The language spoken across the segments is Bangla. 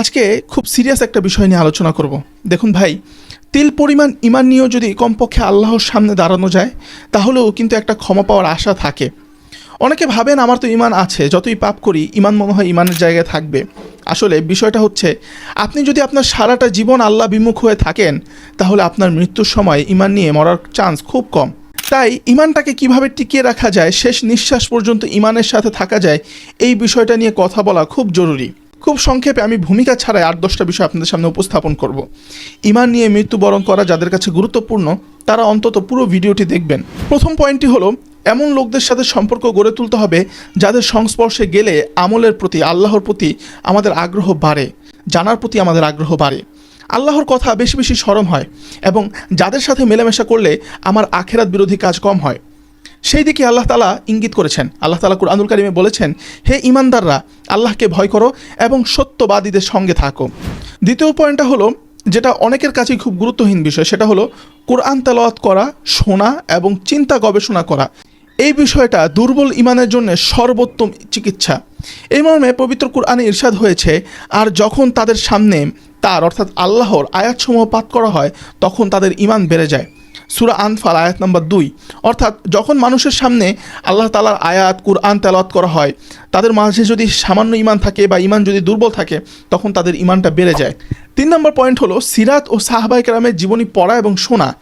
আজকে খুব সিরিয়াস একটা বিষয় নিয়ে আলোচনা করব। দেখুন ভাই, তিল পরিমাণ ইমান নিয়েও যদি কমপক্ষে আল্লাহর সামনে দাঁড়ানো যায়, তাহলেও কিন্তু একটা ক্ষমা পাওয়ার আশা থাকে। অনেকে ভাবেন আমার তো ইমান আছে, যতই পাপ করি, ইমান মনে হয় ইমানের জায়গায় থাকবে। আসলে বিষয়টা হচ্ছে, আপনি যদি আপনার সারাটা জীবন আল্লাহ বিমুখ হয়ে থাকেন, তাহলে আপনার মৃত্যুর সময় ইমান নিয়ে মরার চান্স খুব কম। তাই ইমানটাকে কীভাবে টিকিয়ে রাখা যায়, শেষ নিঃশ্বাস পর্যন্ত ইমানের সাথে থাকা যায়, এই বিষয়টা নিয়ে কথা বলা খুব জরুরি। খুব সংক্ষেপে আমি ভূমিকা ছাড়াই আট দশটা বিষয় আপনাদের সামনে উপস্থাপন করব। ইমান নিয়ে মৃত্যুবরণ করা যাদের কাছে গুরুত্বপূর্ণ, তারা অন্তত পুরো ভিডিওটি দেখবেন। প্রথম পয়েন্টটি হলো, এমন লোকদের সাথে সম্পর্ক গড়ে তুলতে হবে যাদের সংস্পর্শে গেলে আমলের প্রতি, আল্লাহর প্রতি আমাদের আগ্রহ বাড়ে, জানার প্রতি আমাদের আগ্রহ বাড়ে। আল্লাহর কথা বেশি বেশি স্মরণ হয় এবং যাদের সাথে মেলামেশা করলে আমার আখেরাত বিরোধী কাজ কম হয়। সেই দিকে আল্লাহ তালা ইঙ্গিত করেছেন। আল্লাহ তালা কুরআনুল কারিমে বলেছেন, হে ইমানদাররা আল্লাহকে ভয় করো এবং সত্যবাদীদের সঙ্গে থাকো। দ্বিতীয় পয়েন্টটা হলো, যেটা অনেকের কাছেই খুব গুরুত্বহীন বিষয়, সেটা হলো কোরআন তেলাওয়াত করা, শোনা এবং চিন্তা গবেষণা করা। এই বিষয়টা দুর্বল ইমানের জন্য সর্বোত্তম চিকিৎসা। এই মর্মে পবিত্র কোরআনে ইরশাদ হয়েছে, আর যখন তাদের সামনে তার, অর্থাৎ আল্লাহর আয়াতসমূহ পাঠ করা হয়, তখন তাদের ইমান বেড়ে যায়। সুরা আনফাল, আয়াত নম্বর দুই। অর্থাৎ যখন মানুষের সামনে আল্লাহ তালার আয়াত, কুরআন তেলাওয়াত করা হয়, তাদের মাঝে যদি সামান্য ইমান থাকে বা ইমান যদি দুর্বল থাকে, তখন তাদের ইমানটা বেড়ে যায়। তিন নম্বর পয়েন্ট হলো, সিরাত ও সাহবাই কেরামের জীবনী পড়া এবং শোনা।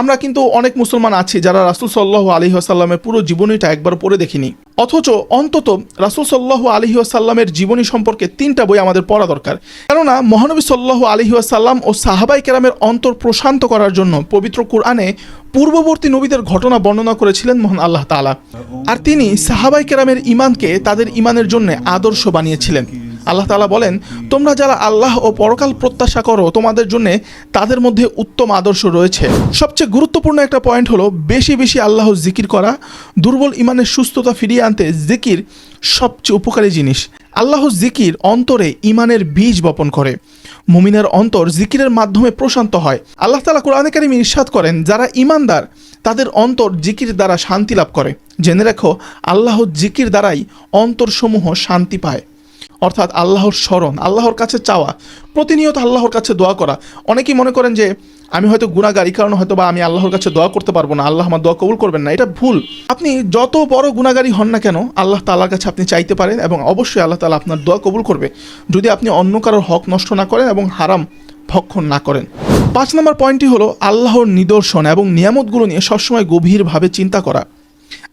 আমরা কিন্তু অনেক মুসলমান আছি যারা রাসুল সাল্লাহ আলী আসাল্লামের পুরো জীবনীটা একবার পড়ে দেখিনি। অথচ অন্তত রাসুল সাল্লাহ আলী আসাল্লামের জীবনী সম্পর্কে তিনটা বই আমাদের পড়া দরকার। কেননা মহানবী সাল্লাহ আলী আসাল্লাম ও সাহাবাই কেরামের অন্তর প্রশান্ত করার জন্য পবিত্র কোরআনে পূর্ববর্তী নবীদের ঘটনা বর্ণনা করেছিলেন মহান আল্লাহ তালা আর তিনি সাহাবাই কেরামের ইমানকে তাদের ইমানের জন্য আদর্শ বানিয়েছিলেন। আল্লাহ তালা বলেন, তোমরা যারা আল্লাহ ও পরকাল প্রত্যাশা করো, তোমাদের জন্য তাদের মধ্যে উত্তম আদর্শ রয়েছে। সবচেয়ে গুরুত্বপূর্ণ একটা পয়েন্ট হলো, বেশি বেশি আল্লাহ জিকির করা, দুর্বল ইমানের সুস্থতা ফিরিয়ে আনতে জিকির সবচেয়ে উপকারী জিনিস। আল্লাহ জিকির অন্তরে ইমানের বীজ বপন করে। মুমিনের অন্তর জিকিরের মাধ্যমে প্রশান্ত হয়। আল্লাহ তালা কোরআনে কারিম ইরশাদ করেন, যারা ইমানদার তাদের অন্তর জিকির দ্বারা শান্তি লাভ করে। জেনে রেখো, আল্লাহ জিকির দ্বারাই অন্তরসমূহ শান্তি পায়। অর্থাৎ আল্লাহর স্মরণ, আল্লাহর কাছে চাওয়া, প্রতিনিয়ত আল্লাহর কাছে দোয়া করা। অনেকেই মনে করেন যে, আমি হয়তো গুণাগার এই কারণে হয়তো বা আমি আল্লাহর কাছে দোয়া করতে পারব না, আল্লাহ আমার দোয়া কবুল করবেন না, এটা ভুল। আপনি যত বড় গুণাগারী হন না কেন, আল্লাহ তালার কাছে আপনি চাইতে পারেন এবং অবশ্যই আল্লাহ তালা আপনার দোয়া কবুল করবে। যদি আপনি অন্য কারোর হক নষ্ট না করেন এবং হারাম ভক্ষণ না করেন। পাঁচ নম্বর পয়েন্টটি হলো আল্লাহর নিদর্শন এবং নিয়ামতগুলো নিয়ে সবসময় গভীরভাবে চিন্তা করা।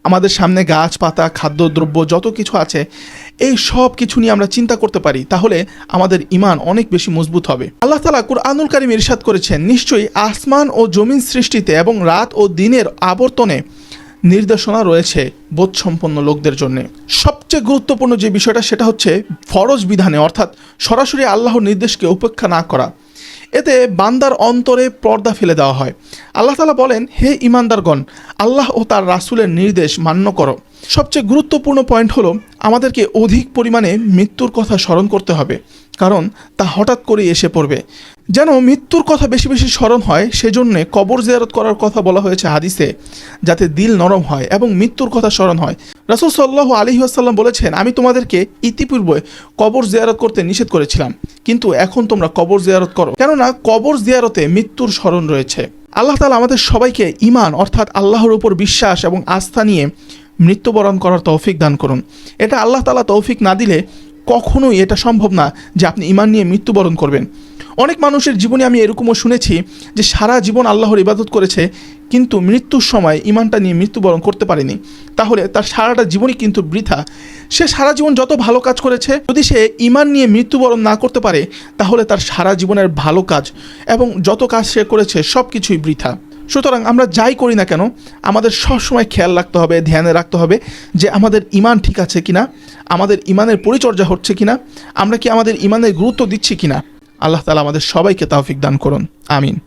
আমাদের সামনে গাছপাতা, খাদ্যদ্রব্য, যত কিছু আছে এই সব কিছু নিয়ে আমরা চিন্তা করতে পারি, তাহলে আমাদের ইমান অনেক বেশি মজবুত হবে। আল্লাহ তালা কুরআনুল কারিম ইরশাদ করেছেন, নিশ্চয়ই আসমান ও জমিন সৃষ্টিতে এবং রাত ও দিনের আবর্তনে নির্দেশনা রয়েছে বোধসম্পন্ন লোকদের জন্য। সবচেয়ে গুরুত্বপূর্ণ যে বিষয়টা, সেটা হচ্ছে ফরজ বিধানে, অর্থাৎ সরাসরি আল্লাহর নির্দেশকে উপেক্ষা না করা। এতে বান্দার অন্তরে পর্দা ফেলে দেওয়া হয়। আল্লাহ তালা বলেন, হে ইমানদারগণ আল্লাহ ও তার রাসুলের নির্দেশ মান্য করো। সবচেয়ে গুরুত্বপূর্ণ পয়েন্ট হলো, আমাদেরকে অধিক পরিমাণে মৃত্যুর কথা স্মরণ করতে হবে, কারণ তা হঠাৎ করেই এসে পড়বে। যেন মৃত্যুর কথা বেশি বেশি স্মরণ হয়, সেজন্যে কবর জিয়ারত করার কথা বলা হয়েছে হাদিসে, যাতে দিল নরম হয় এবং মৃত্যুর কথা স্মরণ হয়। রাসুল সাল্লাহ আলী আসাল্লাম বলেছেন, আমি তোমাদেরকে ইতিপূর্বে কবর জিয়ারত করতে নিষেধ করেছিলাম, কিন্তু এখন তোমরা কবর জিয়ারত করো। কেননা কবর জিয়ারতে মৃত্যুর স্মরণ রয়েছে। আল্লাহ তালা আমাদের সবাইকে ইমান অর্থাৎ আল্লাহর উপর বিশ্বাস এবং আস্থা নিয়ে মৃত্যুবরণ করার তৌফিক দান করুন। এটা আল্লাহ তালা তৌফিক না দিলে কখনোই এটা সম্ভব না যে আপনি ইমান নিয়ে মৃত্যুবরণ করবেন। অনেক মানুষের জীবনে আমি এরকমও শুনেছি যে সারা জীবন আল্লাহর ইবাদত করেছে, কিন্তু মৃত্যুর সময় ইমানটা নিয়ে মৃত্যুবরণ করতে পারেনি। তাহলে তার সারাটা জীবনই কিন্তু বৃথা। সে সারা জীবন যত ভালো কাজ করেছে, যদি সে ইমান নিয়ে মৃত্যুবরণ না করতে পারে, তাহলে তার সারা জীবনের ভালো কাজ এবং যত কাজ সে করেছে সব কিছুই বৃথা। সুতরাং আমরা যাই করি না কেন, আমাদের সবসময় খেয়াল রাখতে হবে, ধ্যানে রাখতে হবে যে আমাদের ইমান ঠিক আছে কিনা, আমাদের ইমানের পরিচর্যা হচ্ছে কিনা, আমরা কি আমাদের ইমানের গুরুত্ব দিচ্ছি কিনা। আল্লাহ তালা আমাদের সবাইকে তাওফিক দান করুন। আমিন।